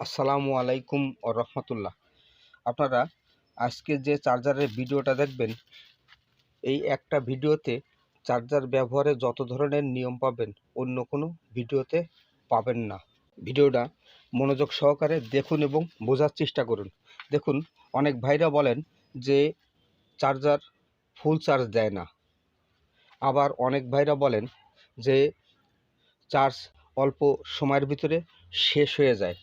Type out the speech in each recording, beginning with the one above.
আসসালামু আলাইকুম ও রহমতুল্লাহ। আপনারা আজকে যে চার্জারের ভিডিওটা দেখবেন, এই একটা ভিডিওতে চার্জার ব্যবহারে যত ধরনের নিয়ম পাবেন, অন্য কোনো ভিডিওতে পাবেন না। ভিডিওটা মনোযোগ সহকারে দেখুন এবং বোঝার চেষ্টা করুন। দেখুন, অনেক ভাইরা বলেন যে চার্জার ফুল চার্জ দেয় না। আবার অনেক ভাইরা বলেন যে চার্জ অল্প সময়ের ভিতরে শেষ হয়ে যায়।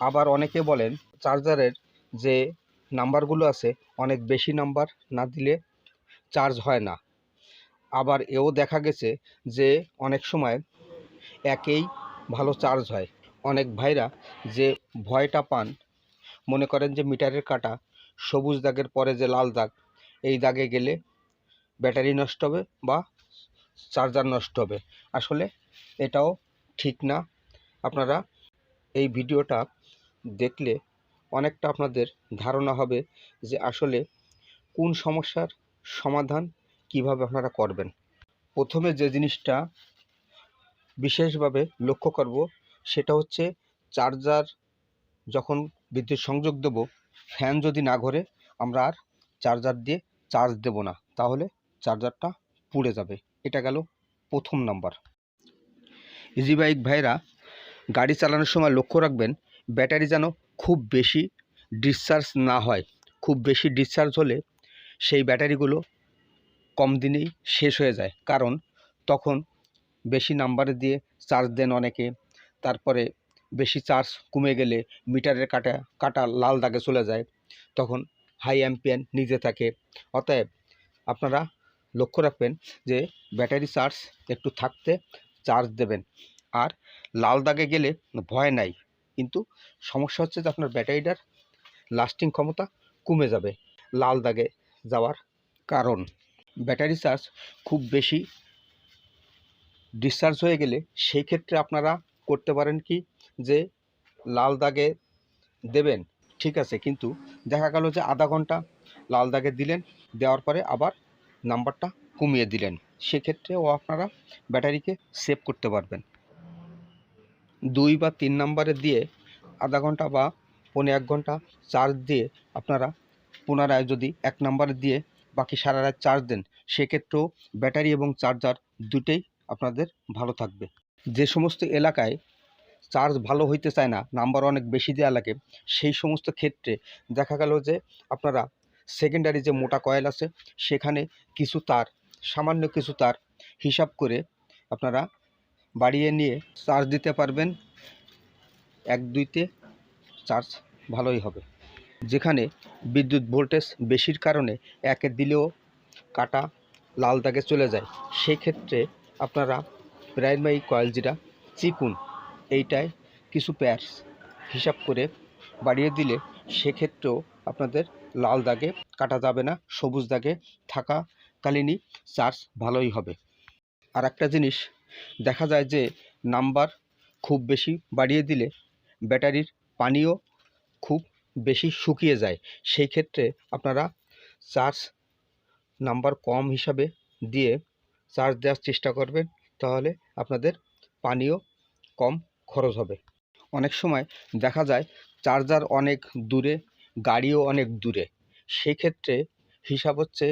আবার অনেকে বলেন চার্জারের যে নাম্বারগুলো আছে, অনেক বেশি নাম্বার না দিলে চার্জ হয় না। আবার এও দেখা গেছে যে অনেক সময় একেই ভালো চার্জ হয়। অনেক ভাইরা যে ভয়টা পান, মনে করেন যে মিটারের কাটা, সবুজ দাগের পরে যে লাল দাগ, এই দাগে গেলে ব্যাটারি নষ্ট হবে বা চার্জার নষ্ট হবে। আসলে এটাও ঠিক না। আপনারা এই ভিডিওটা দেখলে অনেকটা আপনাদের ধারণা হবে যে আসলে কোন সমস্যার সমাধান কীভাবে আপনারা করবেন। প্রথমে যে জিনিসটা বিশেষভাবে লক্ষ্য করব সেটা হচ্ছে চার্জার যখন বিদ্যুৎ সংযোগ দেব, ফ্যান যদি না ঘরে, আমরা আর চার্জার দিয়ে চার্জ দেব না। তাহলে চার্জারটা পুড়ে যাবে। এটা গেল প্রথম নাম্বার। ইজি বাইক ভাইরা গাড়ি চালানোর সময় লক্ষ্য রাখবেন ব্যাটারি যেন খুব বেশি ডিসচার্জ না হয়, খুব বেশি ডিসচার্জ হলে সেই ব্যাটারিগুলো কম দিনেই শেষ হয়ে যায়। কারণ তখন বেশি নাম্বারে দিয়ে চার্জ দেন অনেকে, তারপরে বেশি চার্জ কমে গেলে মিটারের কাটা কাটা লাল দাগে চলে যায়, তখন হাই অ্যাম্পিয়ান নিজে থাকে। অতএব আপনারা লক্ষ্য রাখবেন যে ব্যাটারি চার্জ একটু থাকতে চার্জ দেবেন। আর লাল দাগে গেলে ভয় নাই। কিন্তু সমস্যা হচ্ছে যে আপনার ব্যাটারিটার লাস্টিং ক্ষমতা কমে যাবে লাল দাগে যাওয়ার কারণ। ব্যাটারি চার্জ খুব বেশি ডিসচার্জ হয়ে গেলে সেই ক্ষেত্রে আপনারা করতে পারেন কি যে লাল দাগে দেবেন, ঠিক আছে, কিন্তু দেখা গেল যে আধা ঘণ্টা লাল দাগে দিলেন, দেওয়ার পরে আবার নাম্বারটা কমিয়ে দিলেন। সেক্ষেত্রেও আপনারা ব্যাটারিকে সেভ করতে পারবেন। দুই বা তিন নাম্বারে দিয়ে আধা ঘণ্টা বা পৌনে এক ঘণ্টা চার্জ দিয়ে আপনারা পুনরায় যদি এক নাম্বারে দিয়ে বাকি সারা রাত চার্জ দেন, সেক্ষেত্রেও ব্যাটারি এবং চার্জার দুটেই আপনাদের ভালো থাকবে। যে সমস্ত এলাকায় চার্জ ভালো হইতে চায় না নাম্বার অনেক বেশি দেওয়া লাগে, সেই সমস্ত ক্ষেত্রে দেখা গেল যে আপনারা সেকেন্ডারি যে মোটা কয়েল আছে, সেখানে কিছু তার, সামান্য কিছু তার হিসাব করে আপনারা বাড়িয়ে নিয়ে চার্জ দিতে পারবেন। এক দুইতে চার্জ ভালোই হবে। যেখানে বিদ্যুৎ ভোল্টেজ বেশির কারণে একে দিলেও কাটা লাল দাগে চলে যায়। সেই ক্ষেত্রে আপনারা প্রাইমারি কয়েল যেটা চিকুন, এইটায় কিছু প্যার্স হিসাব করে বাড়িয়ে দিলে সেক্ষেত্রেও আপনাদের লাল দাগে কাটা যাবে না, সবুজ দাগে থাকা থাকাকালীনই চার্জ ভালোই হবে। আর একটা জিনিস দেখা যায় যে নাম্বার খুব বেশি বাড়িয়ে দিলে ব্যাটারির পানিও খুব বেশি শুকিয়ে যায়। সেই ক্ষেত্রে আপনারা চার্জ নাম্বার কম হিসাবে দিয়ে চার্জ দেওয়ার চেষ্টা করবেন, তাহলে আপনাদের পানিও কম খরচ হবে। অনেক সময় দেখা যায় চার্জার অনেক দূরে, গাড়িও অনেক দূরে। সেই ক্ষেত্রে হিসাব হচ্ছে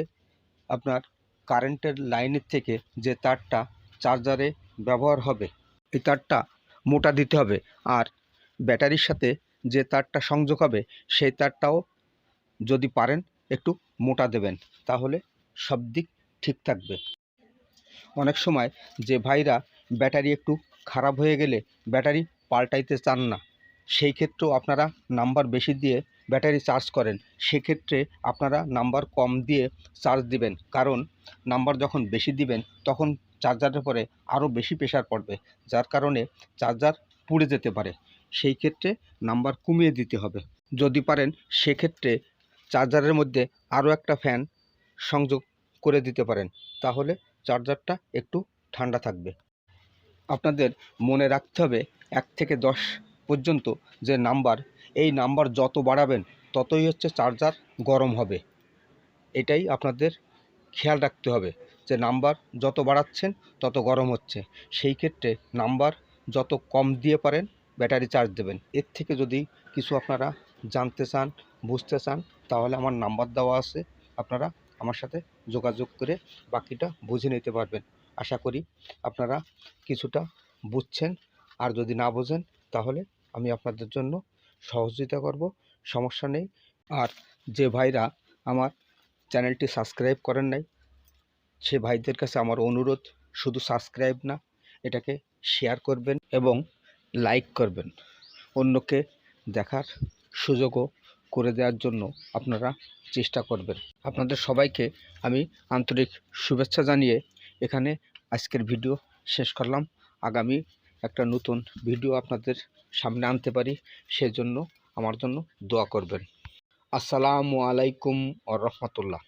আপনার কারেন্টের লাইনের থেকে যে তারটা চার্জারে ব্যবহার হবে। এই তারটা মোটা দিতে হবে আর ব্যাটারির সাথে যে তারটা সংযোগ হবে, সেই তারটাও যদি পারেন একটু মোটা দেবেন, তাহলে সব দিক ঠিক থাকবে। অনেক সময় যে ভাইরা ব্যাটারি একটু খারাপ হয়ে গেলে ব্যাটারি পাল্টাইতে চান না, সেই ক্ষেত্রেও আপনারা নাম্বার বেশি দিয়ে ব্যাটারি চার্জ করেন, সেক্ষেত্রে আপনারা নাম্বার কম দিয়ে চার্জ দিবেন। কারণ নাম্বার যখন বেশি দিবেন, তখন চার্জারের পরে আরও বেশি প্রেশার পড়বে, যার কারণে চার্জার পুড়ে যেতে পারে। সেই ক্ষেত্রে নাম্বার কমিয়ে দিতে হবে। যদি পারেন, সেক্ষেত্রে চার্জারের মধ্যে আরও একটা ফ্যান সংযোগ করে দিতে পারেন, তাহলে চার্জারটা একটু ঠান্ডা থাকবে। আপনাদের মনে রাখতে হবে, এক থেকে দশ পর্যন্ত যে নাম্বার এই নাম্বার যত বাড়াবেন, ততই হচ্ছে চার্জার গরম হবে। এটাই আপনাদের খেয়াল রাখতে হবে যে নাম্বার যত বাড়াচ্ছেন, তত গরম হচ্ছে। সেই ক্ষেত্রে নাম্বার যত কম দিয়ে পারেন, ব্যাটারি চার্জ দেবেন। এর থেকে যদি কিছু আপনারা জানতে চান, বুঝতে চান, তাহলে আমার নাম্বার দেওয়া আছে। আপনারা আমার সাথে যোগাযোগ করে বাকিটা বুঝে নিতে পারবেন। আশা করি আপনারা কিছুটা বুঝছেন। আর যদি না বোঝেন, তাহলে আমি আপনাদের জন্য সহযোগিতা করব, সমস্যা নেই। আর যে ভাইরা আমার চ্যানেলটি সাবস্ক্রাইব করেন নাই, সে ভাইদের কাছে আমার অনুরোধ, শুধু সাবস্ক্রাইব না, এটাকে শেয়ার করবেন এবং লাইক করবেন। অন্যকে দেখার সুযোগও করে দেওয়ার জন্য আপনারা চেষ্টা করবেন। আপনাদের সবাইকে আমি আন্তরিক শুভেচ্ছা জানিয়ে এখানে আজকের ভিডিও শেষ করলাম। আগামী একটা নতুন ভিডিও আপনাদের সামনে আনতে পারি, সেজন্য আমার জন্য দোয়া করবেন। আসসালামু আলাইকুম আর রহমতুল্লাহ।